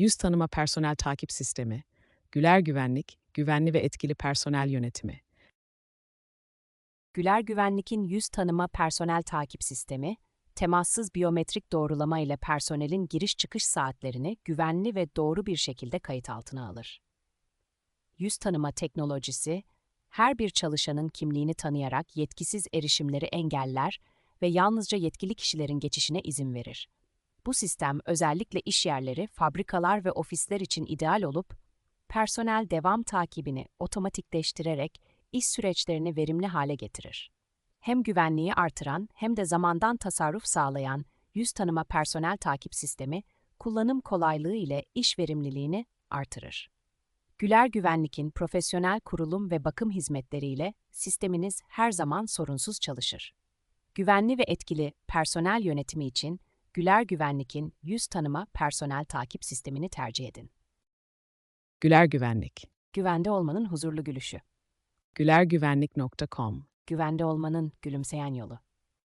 yüz tanıma personel takip sistemi, Güler Güvenlik, güvenli ve etkili personel yönetimi. Güler Güvenlik'in yüz tanıma personel takip sistemi, temassız biyometrik doğrulama ile personelin giriş çıkış saatlerini güvenli ve doğru bir şekilde kayıt altına alır. Yüz tanıma teknolojisi, her bir çalışanın kimliğini tanıyarak yetkisiz erişimleri engeller ve yalnızca yetkili kişilerin geçişine izin verir. Bu sistem özellikle iş yerleri, fabrikalar ve ofisler için ideal olup, personel devam takibini otomatikleştirerek iş süreçlerini verimli hale getirir. Hem güvenliği artıran hem de zamandan tasarruf sağlayan yüz tanıma personel takip sistemi, kullanım kolaylığı ile iş verimliliğini artırır. Güler Güvenlik'in profesyonel kurulum ve bakım hizmetleriyle sisteminiz her zaman sorunsuz çalışır. Güvenli ve etkili personel yönetimi için Güler Güvenlik'in yüz tanıma personel takip sistemini tercih edin. Güler Güvenlik. Güvende olmanın huzurlu gülüşü. gülergüvenlik.com Güvende olmanın gülümseyen yolu.